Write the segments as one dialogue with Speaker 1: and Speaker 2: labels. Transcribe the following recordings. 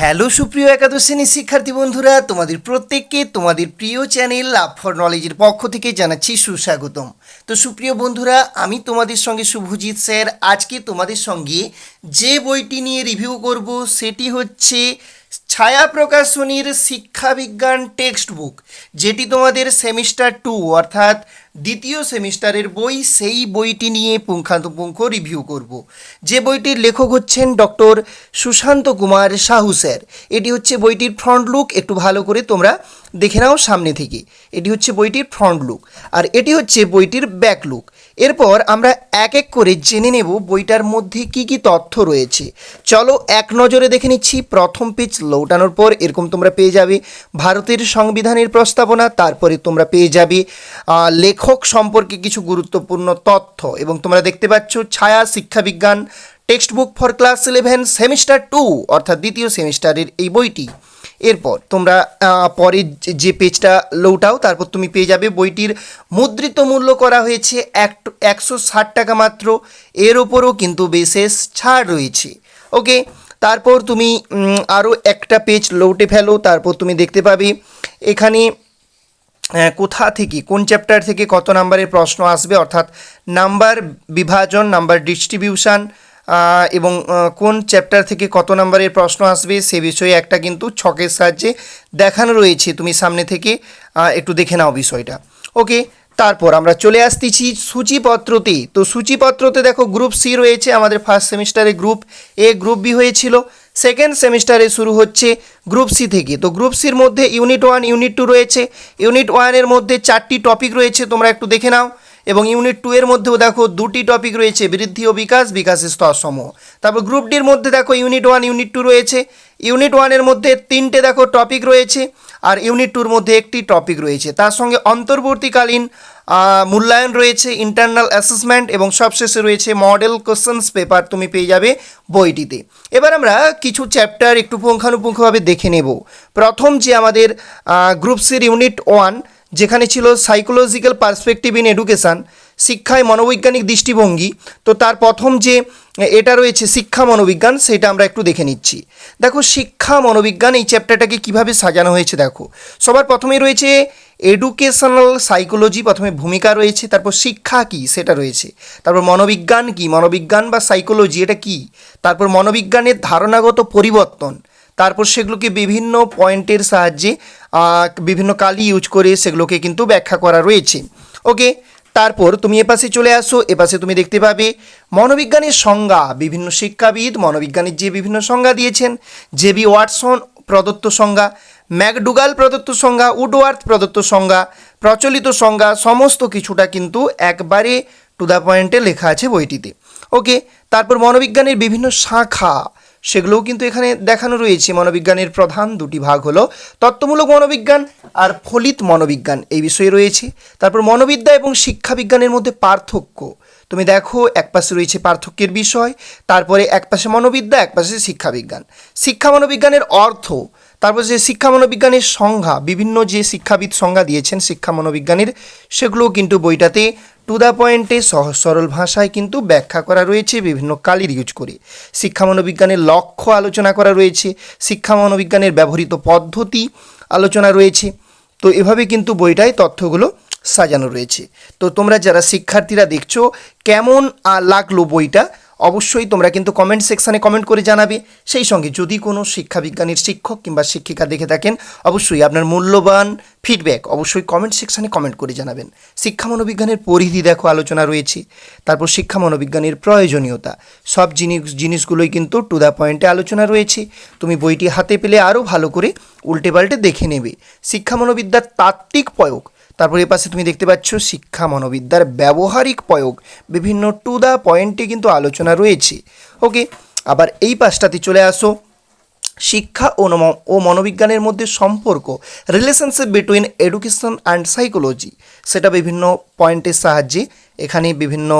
Speaker 1: Hello সুপ্রিয় একাদশ শ্রেণির শিক্ষার্থী বন্ধুরা, তোমাদের প্রত্যেককে তোমাদের প্রিয় চ্যানেল লাভ ফর নলেজের পক্ষ থেকে জানাচ্ছি সুস্বাগতম। তো সুপ্রিয় বন্ধুরা, আমি তোমাদের সঙ্গে শুভজিৎ স্যার। আজকে তোমাদের সঙ্গে যে বইটি নিয়ে রিভিউ করব, সেটি হচ্ছে ছায়া প্রকাশনীর শিক্ষাবিজ্ঞান টেক্সট বুক যেটি তোমাদের সেমিস্টার টু অর্থাৎ দ্বিতীয় সেমিস্টারের বই, সেই বইটি নিয়ে পুঙ্খানুপুঙ্খ রিভিউ করব। যে বইটির লেখক হচ্ছেন ডক্টর সুশান্ত কুমার সাহু স্যার। এটি হচ্ছে বইটির ফ্রন্ট লুক একটু ভালো করে তোমরা দেখে নাও সামনে থেকে। এটি হচ্ছে বইটির ফ্রন্ট লুক আর এটি হচ্ছে বইটির ব্যাক লুক এরপর আমরা এক এক করে জেনে নেব বইটার মধ্যে কি কি তথ্য রয়েছে। চলো এক নজরে দেখে নিচ্ছি, প্রথম পেজ লৌটানোর পর এরকম তোমরা পেয়ে যাবে। ভারতের সংবিধানের প্রস্তাবনা, তারপরে তোমরা পেয়ে যাবে লেখক সম্পর্কে কিছু গুরুত্বপূর্ণ তথ্য। এবং তোমরা দেখতে পাচ্ছ, ছায়া শিক্ষাবিজ্ঞান textbook for class eleven semester two, অর্থাৎ দ্বিতীয় সেমিস্টারের এই বইটি। এরপর তোমরা পরের যে পেজটা লৌটাও, তারপর তুমি পেয়ে যাবে বইটির মুদ্রিত মূল্য করা হয়েছে এক, একশো ষাট টাকা মাত্র। এর ওপরও কিন্তু বিশেষ ছাড় রয়েছে। ওকে, তারপর তুমি আরও একটা পেজ লৌটে ফেলো, তারপর তুমি দেখতে পাবে এখানে কোথা থেকে, কোন চ্যাপ্টার থেকে কত নাম্বারের প্রশ্ন আসবে, অর্থাৎ নাম্বার বিভাজন, নাম্বার ডিস্ট্রিবিউশন এবং কোন চ্যাপ্টার থেকে কত নাম্বারের প্রশ্ন আসবে সে বিষয়ে একটা কিন্তু ছকের সাহায্যে দেখানো রয়েছে। তুমি সামনে থেকে একটু দেখে নাও বিষয়টা। ওকে তারপর আমরা চলে আসতেছি সূচিপত্রতে। তো সূচিপত্রতে দেখো গ্রুপ সি রয়েছে, আমাদের ফার্স্ট সেমিস্টারে গ্রুপ এ গ্রুপ বি হয়েছিল। সেকেন্ড সেমিস্টারে শুরু হচ্ছে গ্রুপ সি থেকে। তো গ্রুপ সির মধ্যে ইউনিট ওয়ান ইউনিট টু রয়েছে। ইউনিট ওয়ানের মধ্যে চারটি টপিক রয়েছে, তোমরা একটু দেখে নাও। এবং ইউনিট টু এর মধ্যেও দেখো দুটি টপিক রয়েছে, বৃদ্ধি ও বিকাশ বিকাশের স্তরসমূহ তারপর গ্রুপ ডির মধ্যে দেখো ইউনিট ওয়ান ইউনিট টু রয়েছে। ইউনিট ওয়ানের মধ্যে তিনটে দেখো টপিক রয়েছে আর ইউনিট টুর মধ্যে একটি টপিক রয়েছে। তার সঙ্গে অন্তর্বর্তীকালীন মূল্যায়ন রয়েছে ইন্টারনাল অ্যাসেসমেন্ট এবং সবশেষে রয়েছে মডেল কোশ্চেন্স পেপার তুমি পেয়ে যাবে বইটিতে। এবার আমরা কিছু চ্যাপ্টার একটু পুঙ্খানুপুঙ্খভাবে দেখে নেব। প্রথম যে আমাদের গ্রুপ সির ইউনিট ওয়ান যেখানে ছিল সাইকোলজিক্যাল পার্সপেক্টিভ ইন এডুকেশান শিক্ষায় মনোবৈজ্ঞানিক দৃষ্টিভঙ্গি। তো তার প্রথম যে এটা রয়েছে শিক্ষা মনোবিজ্ঞান, সেটা আমরা একটু দেখে নিচ্ছি। দেখো, শিক্ষা মনোবিজ্ঞান এই চ্যাপ্টারটাকে কীভাবে সাজানো হয়েছে দেখো। সবার প্রথমেই রয়েছে এডুকেশনাল সাইকোলজি প্রথমে ভূমিকা রয়েছে, তারপর শিক্ষা কি, সেটা রয়েছে। তারপর মনোবিজ্ঞান কি, মনোবিজ্ঞান বা সাইকোলজি এটা কি? তারপর মনোবিজ্ঞানের ধারণাগত পরিবর্তন তারপর সেগুলোকে বিভিন্ন পয়েন্টের সাহায্যে বিভিন্ন কালি ইউজ করে সেগুলোকে কিন্তু ব্যাখ্যা করা রয়েছে। ওকে, তারপর তুমি এপাশে চলে আসো এপাশে তুমি দেখতে পাবে মনোবিজ্ঞানের সংজ্ঞা, বিভিন্ন শিক্ষাবিদ মনোবিজ্ঞানের যে বিভিন্ন সংজ্ঞা দিয়েছেন, জে বি ওয়াটসন প্রদত্ত সংজ্ঞা, ম্যাকডুগাল প্রদত্ত সংজ্ঞা, উডওয়ার্থ প্রদত্ত সংজ্ঞা, প্রচলিত সংজ্ঞা, সমস্ত কিছুটা কিন্তু একবারে টু দ্য পয়েন্টে লেখা আছে বইটিতে। ওকে, তারপর মনোবিজ্ঞানের বিভিন্ন শাখা সেগুলোও কিন্তু এখানে দেখানো রয়েছে। মনোবিজ্ঞানের প্রধান দুটি ভাগ হলো তত্ত্বমূলক মনোবিজ্ঞান আর ফলিত মনোবিজ্ঞান এই বিষয়ে রয়েছে। তারপর মনোবিদ্যা এবং শিক্ষাবিজ্ঞানের মধ্যে পার্থক্য। তুমি দেখো, এক পাশে রয়েছে পার্থক্যের বিষয়, তারপরে এক পাশে মনোবিদ্যা, এক পাশে শিক্ষাবিজ্ঞান শিক্ষা মনোবিজ্ঞানের অর্থ, তারপর যে শিক্ষা মনোবিজ্ঞানের সংজ্ঞা, বিভিন্ন যে শিক্ষাবিদ সংজ্ঞা দিয়েছেন শিক্ষা মনোবিজ্ঞানের, সেগুলোও কিন্তু বইটাতে টু দ্য পয়েন্টে সহজ সরল ভাষায় কিন্তু ব্যাখ্যা করা রয়েছে বিভিন্ন কালির ইউজ করে। শিক্ষা মনোবিজ্ঞানের লক্ষ্য আলোচনা করা রয়েছে। শিক্ষা মনোবিজ্ঞানের ব্যবহৃত পদ্ধতি আলোচনা রয়েছে। তো এভাবে কিন্তু বইটায় তথ্যগুলো সাজানো রয়েছে। তো তোমরা যারা শিক্ষার্থীরা দেখছ, কেমন লাগল বইটা? অবশ্যই তোমরা কিন্তু কমেন্ট সেকশানে কমেন্ট করে জানাবে। সেই সঙ্গে যদি কোনো শিক্ষাবিজ্ঞানীর শিক্ষক কিংবা শিক্ষিকা দেখে থাকেন, অবশ্যই আপনার মূল্যবান ফিডব্যাক অবশ্যই কমেন্ট সেকশানে কমেন্ট করে জানাবেন। শিক্ষা মনোবিজ্ঞানের পরিধি দেখো, আলোচনা রয়েছে। তারপর শিক্ষা মনোবিজ্ঞানের প্রয়োজনীয়তা। সব জিনিস, জিনিসগুলোই কিন্তু টু দ্য পয়েন্টে আলোচনা রয়েছে। তুমি বইটি হাতে পেলে আরও ভালো করে উল্টে পাল্টে দেখে নেবে। শিক্ষা মনোবিদ্যার তাত্ত্বিক প্রয়োগ। তারপর এ পাশে তুমি দেখতে পাচ্ছ শিক্ষা মনোবিদ্যার ব্যবহারিক প্রয়োগ। বিভিন্ন টু দ্য পয়েন্টে কিন্তু আলোচনা রয়েছে। ওকে আবার এই পাশটাতে চলে আসো। শিক্ষা ও ও মনোবিজ্ঞানের মধ্যে সম্পর্ক relationship between education and psychology সেটা বিভিন্ন পয়েন্টের সাহায্যে, এখানে বিভিন্ন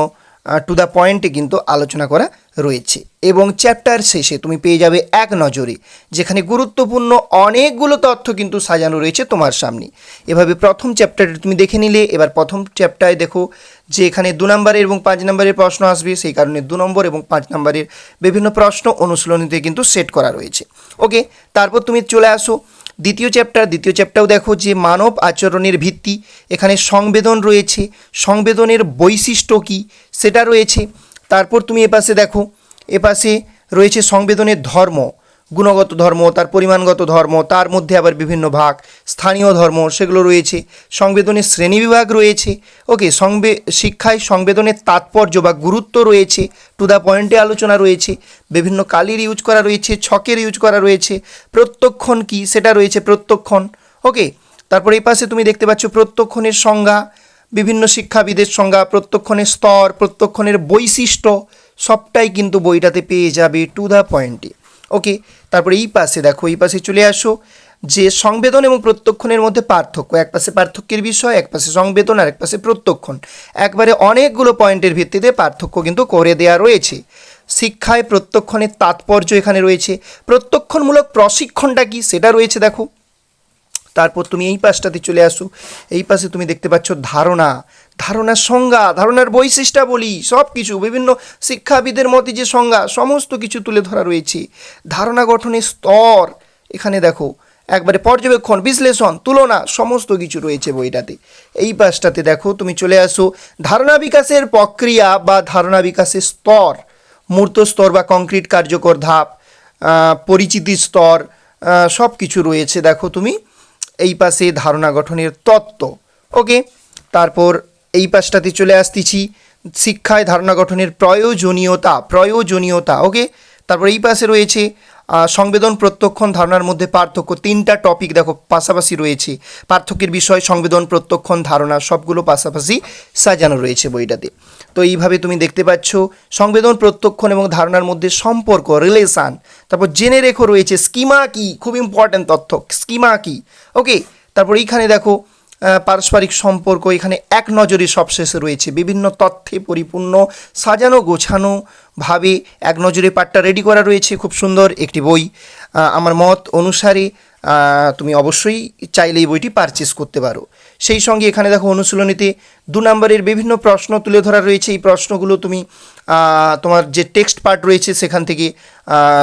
Speaker 1: টু দ্য পয়েন্টে কিন্তু আলোচনা করা রয়েছে। এবং চ্যাপ্টার শেষে তুমি পেয়ে যাবে এক নজরে, যেখানে গুরুত্বপূর্ণ অনেকগুলো তথ্য কিন্তু সাজানো রয়েছে তোমার সামনে। এভাবে প্রথম চ্যাপ্টারটা তুমি দেখে নিলে, এবার প্রথম চ্যাপ্টারে দেখো যে এখানে দু নম্বরের এবং পাঁচ নম্বরের প্রশ্ন আসবে, সেই কারণে দু নম্বর এবং পাঁচ নম্বরের বিভিন্ন প্রশ্ন অনুশীলনীতে কিন্তু সেট করা রয়েছে। ওকে তারপর তুমি চলে আসো। দ্বিতীয় চ্যাপ্টার দ্বিতীয় চ্যাপ্টারও দেখো যে মানব আচরণের ভিত্তি, এখানে সংবেদন রয়েছে। সংবেদনের বৈশিষ্ট্য কী? সেটা রয়েছে। তারপর তুমি এপাশে দেখো, এপাশে রয়েছে সংবেদনের ধর্ম। গুণগত ধর্ম, তার পরিমাণগত ধর্ম, তার মধ্যে আবার বিভিন্ন ভাগ স্থানীয় ধর্ম, সেগুলো রয়েছে। সংবেদনের শ্রেণীবিভাগ রয়েছে। ওকে, সংবে, শিক্ষায় সংবেদনের তাৎপর্য বা গুরুত্ব রয়েছে। টু দ্য পয়েন্টে আলোচনা রয়েছে। বিভিন্ন কালির ইউজ করা রয়েছে, ছকের ইউজ করা রয়েছে। প্রত্যক্ষণ কি? সেটা রয়েছে প্রত্যক্ষণ। ওকে, তারপর এই পাশে তুমি দেখতে পাচ্ছ প্রত্যক্ষণের সংজ্ঞা, বিভিন্ন শিক্ষাবিদের সংজ্ঞা, প্রত্যক্ষণের স্তর, প্রত্যক্ষণের বৈশিষ্ট্য, সবটাই কিন্তু বইটাতে পেয়ে যাবে টু দ্য পয়েন্টে ওকে তারপরে এই পাশে দেখো, এই পাশে চলে আসো। যে সংবেদন এবং প্রত্যক্ষণের মধ্যে পার্থক্য, এক পাশে পার্থক্যের বিষয়, এক পাশে সংবেদন আর এক পাশে প্রত্যক্ষণ। একবারে অনেকগুলো পয়েন্টের ভিত্তিতে পার্থক্য কিন্তু করে দেওয়া রয়েছে। শিক্ষায় প্রত্যক্ষণের তাৎপর্য এখানে রয়েছে। প্রত্যক্ষণমূলক প্রশিক্ষণটা কি? সেটা রয়েছে, দেখো। তারপর তুমি এই পাশটাতে চলে আসো। এই পাশে তুমি দেখতে পাচ্ছ ধারণা। ধারণার সংজ্ঞা, ধারণার বৈশিষ্ট্যাবলী সব কিছু বিভিন্ন শিক্ষাবিদের মতে যে সংজ্ঞা, সমস্ত কিছু তুলে ধরা রয়েছে। ধারণা গঠনের স্তর, এখানে দেখো, একবারে পর্যবেক্ষণ, বিশ্লেষণ, তুলনা, সমস্ত কিছু রয়েছে বইটাতে। এই পাশটাতে দেখো, তুমি চলে আসো, ধারণা বিকাশের প্রক্রিয়া বা ধারণা বিকাশের স্তর, মূর্ত স্তর বা কংক্রিট কার্যকর ধাপ পরিচিতি স্তর সব কিছু রয়েছে। দেখো তুমি এই পাশে ধারণা গঠনের তত্ত্ব। ওকে, তারপর এই পাশটাতে চলে আসতেছি শিক্ষায় ধারণা গঠনের প্রয়োজনীয়তা প্রয়োজনীয়তা, ওকে? তারপর এই পাশে রয়েছে সংবেদন প্রত্যক্ষণ ধারণার মধ্যে পার্থক্য। তিনটা টপিক দেখো, পাশাপাশি রয়েছে। পার্থক্যের বিষয়, সংবেদন প্রত্যক্ষণ ধারণা, সবগুলো পাশাপাশি সাজানো রয়েছে বইটাতে। তো এইভাবে তুমি দেখতে পাচ্ছ, সংবেদন, প্রত্যক্ষণ এবং ধারণার মধ্যে সম্পর্ক রিলেশান তারপর জেনে রেখো রয়েছে স্কিমা কি, খুব ইম্পর্ট্যান্ট তথ্য স্কিমা কি। ওকে তারপর এইখানে দেখো পারস্পরিক সম্পর্ক, এখানে এক নজরে সবশেষে রয়েছে বিভিন্ন তথ্যে পরিপূর্ণ, সাজানো, গোছানো ভাবে এক নজরে পাঠটা রেডি করা রয়েছে, খুব সুন্দর একটি বই। আমার মত অনুসারে তুমি অবশ্যই চাইলে এই বইটি পারচেস করতে পারো। সেই সঙ্গে এখানে দেখো অনুশীলনীতে দু নম্বরের বিভিন্ন প্রশ্ন তুলে ধরা রয়েছে। এই প্রশ্নগুলো তুমি তোমার যে টেক্সট পার্ট রয়েছে সেখান থেকে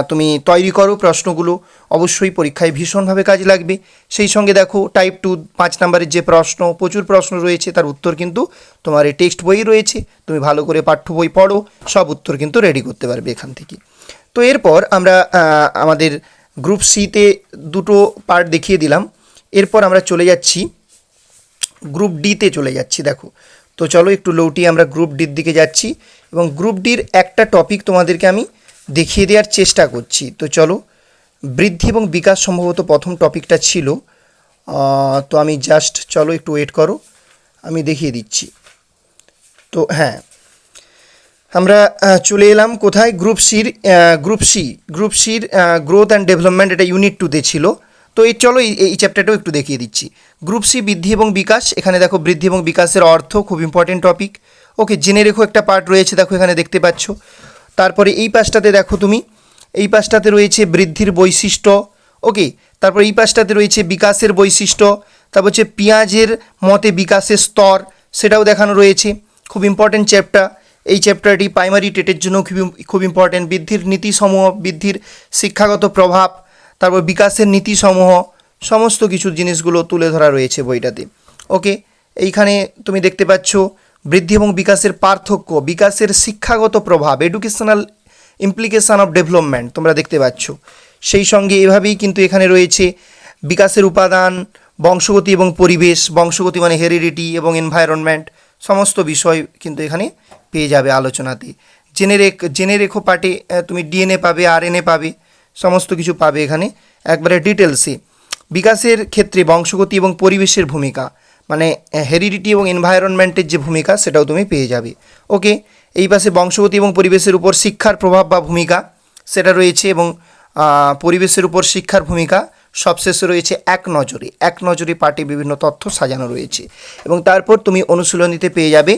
Speaker 1: তুমি তৈরি করো। প্রশ্নগুলো অবশ্যই পরীক্ষায় ভীষণভাবে কাজে লাগবে। সেই সঙ্গে দেখো টাইপ টু পাঁচ নম্বরের যে প্রশ্ন, প্রচুর প্রশ্ন রয়েছে, তার উত্তর কিন্তু তোমার এই টেক্সট বই রয়েছে। তুমি ভালো করে পাঠ্য বই পড়ো, সব উত্তর কিন্তু রেডি করতে পারবে এখান থেকে। তো এরপর আমরা আমাদের গ্রুপ সিতে দুটো পার্ট দেখিয়ে দিলাম। এরপর আমরা চলে যাচ্ছি গ্রুপ ডিতে চলে যাচ্ছি, দেখো। তো চলো একটু লৌটিয়ে আমরা গ্রুপ ডির দিকে যাচ্ছি। এবং গ্রুপ ডির একটা টপিক তোমাদেরকে আমি দেখিয়ে দেওয়ার চেষ্টা করছি। তো চলো, বৃদ্ধি এবং বিকাশ সম্ভবত প্রথম টপিকটা ছিল। তো আমি জাস্ট চলো একটু ওয়েট করো, আমি দেখিয়ে দিচ্ছি। তো হ্যাঁ আমরা চলে এলাম কোথায়? গ্রুপ সির গ্রুপ সি গ্রুপ সির গ্রোথ অ্যান্ড ডেভেলপমেন্ট এটা ইউনিট টুতে ছিল। তো এই চলো এই চ্যাপ্টারটাও একটু দেখিয়ে দিচ্ছি। গ্রুপ সি বৃদ্ধি এবং বিকাশ। এখানে দেখো বৃদ্ধি এবং বিকাশের অর্থ খুব ইম্পর্টেন্ট টপিক ওকে জেনে রেখো একটা পার্ট রয়েছে, দেখো এখানে দেখতে পাচ্ছ। তারপরে এই পাশটাতে দেখো তুমি, এই পাশটাতে রয়েছে বৃদ্ধির বৈশিষ্ট্য। ওকে তারপর এই পাশটাতে রয়েছে বিকাশের বৈশিষ্ট্য। তারপর হচ্ছে পেঁয়াজের মতে বিকাশের স্তর, সেটাও দেখানো রয়েছে। খুব ইম্পর্টেন্ট চ্যাপ্টার এই চ্যাপ্টারটি প্রাইমারি টেটের জন্য খুব খুব ইম্পর্টেন্ট বৃদ্ধির নীতিসমূহ, বৃদ্ধির শিক্ষাগত প্রভাব তারপর বিকাশের নীতিসমূহ, সমস্ত কিছু জিনিসগুলো তুলে ধরা রয়েছে বইটাতে। ওকে, এইখানে তুমি দেখতে পাচ্ছ বৃদ্ধি এবং বিকাশের পার্থক্য, বিকাশের শিক্ষাগত প্রভাব এডুকেশনাল ইমপ্লিকেশান অফ ডেভেলপমেন্ট তোমরা দেখতে পাচ্ছ। সেই সঙ্গে এভাবেই কিন্তু এখানে রয়েছে বিকাশের উপাদান, বংশগতি এবং পরিবেশ, বংশগতি মানে হেরিডিটি এবং এনভায়রনমেন্ট সমস্ত বিষয় কিন্তু এখানে পেয়ে যাবে আলোচনাতে। জেনে রেখ, জেনে রেখো পার্টে তুমি ডিএনএ পাবে আরএনএ পাবে। সমস্ত কিছু পাবে এখানে। একবারে ডিটেলসে বিকাশের ক্ষেত্রে বংশগতি এবং পরিবেশের ভূমিকা মানে হেরিডিটি এবং এনভায়রনমেন্টের যে ভূমিকা, সেটাও তুমি পেয়ে যাবে। ওকে এই পাশে বংশগতি এবং পরিবেশের উপর শিক্ষার প্রভাব বা ভূমিকা, সেটা রয়েছে এবং পরিবেশের উপর শিক্ষার ভূমিকা সবশেষে রয়েছে এক নজরে। এক নজরে পার্টি বিভিন্ন তথ্য সাজানো রয়েছে। এবং তারপর তুমি অনুশীলনীতে পেয়ে যাবে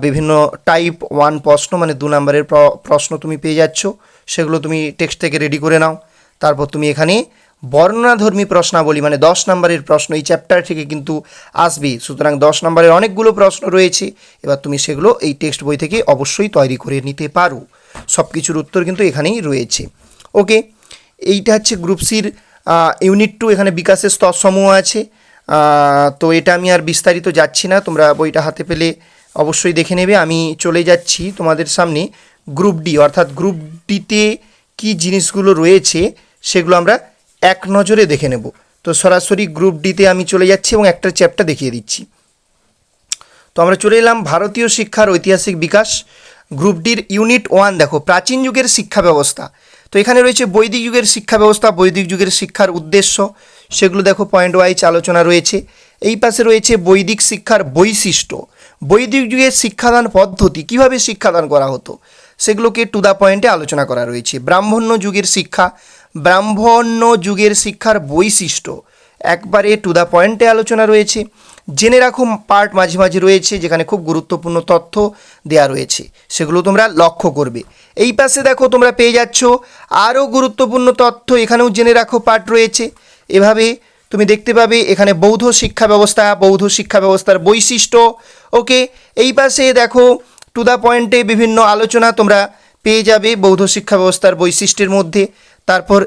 Speaker 1: বিভিন্ন টাইপ ওয়ান প্রশ্ন মানে দু নম্বরের প্র- প্রশ্ন তুমি পেয়ে যাচ্ছ। সেগুলো তুমি টেক্সট থেকে রেডি করে নাও। তারপর তুমি এখানে বর্ণনাধর্মী প্রশ্নাবলী মানে দশ নম্বরের প্রশ্ন এই চ্যাপ্টার থেকে কিন্তু আসবে। সুতরাং দশ নম্বরের অনেকগুলো প্রশ্ন রয়েছে। এবার তুমি সেগুলো এই টেক্সট বই থেকে অবশ্যই তৈরি করে নিতে পারো। সব কিছুর উত্তর কিন্তু এখানেই রয়েছে। ওকে এইটা হচ্ছে গ্রুপ সির ইউনিট টু এখানে বিকাশের স্তরসমূহ আছে। তো এটা আমি আর বিস্তারিত যাচ্ছি না। তোমরা বইটা হাতে পেলে অবশ্যই দেখে নেবে। আমি চলে যাচ্ছি তোমাদের সামনে। গ্রুপ ডি অর্থাৎ গ্রুপ ডিতে কী জিনিসগুলো রয়েছে সেগুলো আমরা এক নজরে দেখে নেব। তো সরাসরি গ্রুপ ডিতে আমি চলে যাচ্ছি এবং একটা চ্যাপ্টার দেখিয়ে দিচ্ছি। তো আমরা চলে এলাম ভারতীয় শিক্ষার ঐতিহাসিক বিকাশ। গ্রুপ ডির ইউনিট ওয়ান দেখো, প্রাচীন যুগের শিক্ষা ব্যবস্থা। তো এখানে রয়েছে বৈদিক যুগের শিক্ষা ব্যবস্থা, বৈদিক যুগের শিক্ষার উদ্দেশ্য। সেগুলো দেখো পয়েন্ট ওয়াইজ আলোচনা রয়েছে। এই পাশে রয়েছে বৈদিক শিক্ষার বৈশিষ্ট্য। বৈদিক যুগের শিক্ষাদান পদ্ধতি, কীভাবে শিক্ষাদান করা হতো? সেগুলোকে টু দ্য পয়েন্টে আলোচনা করা রয়েছে। ব্রাহ্মণ্য যুগের শিক্ষা, ব্রাহ্মণ্য যুগের শিক্ষার বৈশিষ্ট্য একবারে টু দ্য পয়েন্টে আলোচনা রয়েছে। জেনে রাখো পার্ট মাঝে মাঝে রয়েছে, যেখানে খুব গুরুত্বপূর্ণ তথ্য দেয়া রয়েছে। সেগুলো তোমরা লক্ষ্য করবে। এই পাশে দেখো, তোমরা পেয়ে যাচ্ছ, আরও গুরুত্বপূর্ণ তথ্য, এখানেও জেনে রাখো পার্ট রয়েছে। এভাবে তুমি দেখতে পাবে, এখানে বৌদ্ধ শিক্ষা ব্যবস্থা, বৌদ্ধ শিক্ষা ব্যবস্থার বৈশিষ্ট্য। ওকে এই পাশে দেখো টু দ্য পয়েন্টে বিভিন্ন আলোচনা তোমরা পেয়ে যাবে বৌদ্ধ শিক্ষা ব্যবস্থার বৈশিষ্ট্যের মধ্যে। তারপর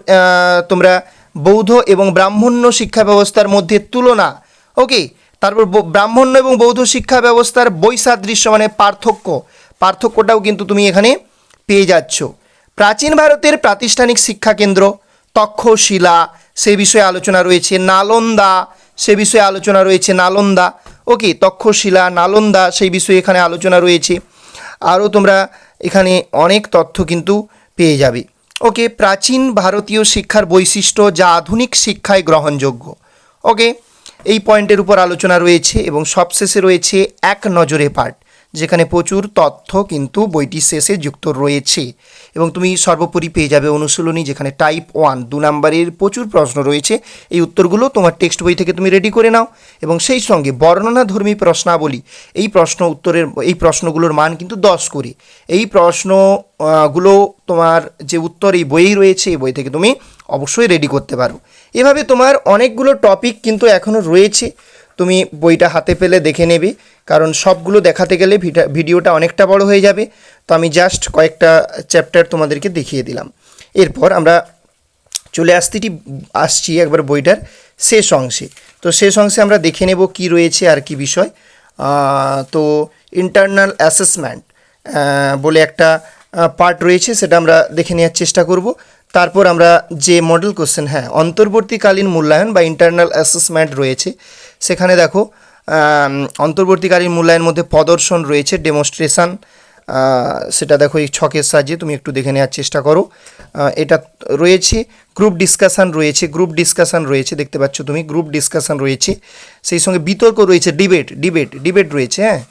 Speaker 1: তোমরা বৌদ্ধ এবং ব্রাহ্মণ্য শিক্ষা ব্যবস্থার মধ্যে তুলনা। ওকে তারপর ব্রাহ্মণ্য এবং বৌদ্ধ শিক্ষা ব্যবস্থার বৈসাদৃশ্য মানে পার্থক্য। পার্থক্যটাও কিন্তু তুমি এখানে পেয়ে যাচ্ছ। প্রাচীন ভারতের প্রাতিষ্ঠানিক শিক্ষা কেন্দ্র তক্ষশিলা, সে বিষয়ে আলোচনা রয়েছে। নালন্দা, সে বিষয়ে আলোচনা রয়েছে। নালন্দা ওকে তক্ষশিলা, নালন্দা, সেই বিষয়ে এখানে আলোচনা রয়েছে। আরও তোমরা এখানে অনেক তথ্য কিন্তু পেয়ে যাবে। ওকে, প্রাচীন ভারতীয় শিক্ষার বৈশিষ্ট্য যা আধুনিক শিক্ষায় গ্রহণযোগ্য। ওকে, এই পয়েন্টের উপর আলোচনা রয়েছে এবং সবশেষে রয়েছে এক নজরে পাঠ। যেখানে প্রচুর তথ্য কিন্তু বইটি শেষে যুক্ত রয়েছে। এবং তুমি সর্বোপরি পেয়ে যাবে অনুশীলনী যেখানে টাইপ ওয়ান দু নম্বরের প্রচুর প্রশ্ন রয়েছে। এই উত্তরগুলো তোমার টেক্সট বই থেকে তুমি রেডি করে নাও। এবং সেই সঙ্গে বর্ণনাধর্মী প্রশ্নাবলী, এই প্রশ্ন উত্তরের, এই প্রশ্নগুলোর মান কিন্তু দশ করে। এই প্রশ্নগুলো তোমার যে উত্তর এই বইয়েই রয়েছে, এই বই থেকে তুমি অবশ্যই রেডি করতে পারো। এভাবে তোমার অনেকগুলো টপিক কিন্তু এখনও রয়েছে। তুমি বইটা হাতে পেলে দেখে নেবে, কারণ সবগুলো দেখাতে গেলে ভিডিওটা অনেকটা বড় হয়ে যাবে। তো আমি জাস্ট কয়েকটা চ্যাপ্টার তোমাদেরকে দেখিয়ে দিলাম। এরপর আমরা চলে আসতেটি আসছি একবার বইটার শেষ অংশে। তো শেষ অংশে আমরা দেখে নেব কি রয়েছে আর কি বিষয়। তো ইন্টারনাল অ্যাসেসমেন্ট বলে একটা পার্ট রয়েছে, সেটা আমরা দেখে নেওয়ার চেষ্টা করব। তারপর আমরা যে মডেল কোশ্চেন হ্যাঁ অন্তর্বর্তীকালীন মূল্যায়ন বা ইন্টারনাল অ্যাসেসমেন্ট রয়েছে সেখানে দেখো অন্তর্বর্তীকালীন মূল্যায়নের মধ্যে প্রদর্শন রয়েছে ডেমনস্ট্রেশন সেটা দেখো এই ছকের সাহায্যে তুমি একটু দেখে নেওয়ার চেষ্টা করো। এটা রয়েছে গ্রুপ ডিসকাশন রয়েছে গ্রুপ ডিসকাশন রয়েছে, দেখতে পাচ্ছ তুমি গ্রুপ ডিসকাশন রয়েছে। সেই সঙ্গে বিতর্ক রয়েছে ডিবেট ডিবেট ডিবেট রয়েছে হ্যাঁ?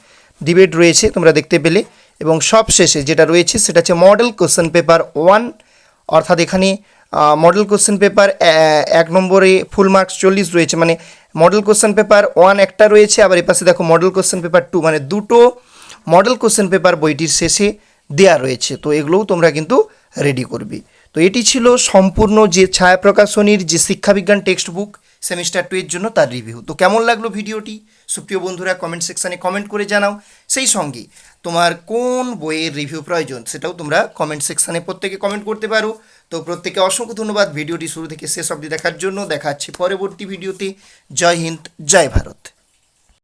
Speaker 1: ডিবেট রয়েছে, তোমরা দেখতে পেলে। এবং সব শেষে যেটা রয়েছে, সেটা হচ্ছে মডেল কোশ্চেন পেপার ওয়ান অর্থাৎ এখানে মডেল কোশ্চেন পেপার এক নম্বরে ফুল মার্কস চল্লিশ রয়েছে মানে মডেল কোশ্চেন পেপার ওয়ান একটা রয়েছে, আবার এপাশে দেখো মডেল কোশ্চেন পেপার টু মানে দুটো মডেল কোশ্চেন পেপার বইটির শেষে দেয়া রয়েছে, তো এগুলোও তোমরা কিন্তু রেডি করবে। তো এটি ছিল সম্পূর্ণ যে ছায়া প্রকাশনীর যে শিক্ষাবিজ্ঞান টেক্সট বুক সেমিস্টার টু এর জন্য তার রিভিউ তো কেমন লাগল ভিডিওটি সুপ্রিয় বন্ধুরা কমেন্ট সেকশানে কমেন্ট করে জানাও। সেই সঙ্গে তোমার কোন বইয়ের রিভিউ প্রয়োজন সেটাও তোমরা কমেন্ট সেকশানে প্রত্যেকে কমেন্ট করতে পারো। তো প্রত্যেকে অসংখ্য ধন্যবাদ। ভিডিওটি শুরু থেকে শেষ অবধি দেখার জন্য দেখা হচ্ছে পরবর্তী ভিডিওতে। জয় হিন্দ, জয় ভারত।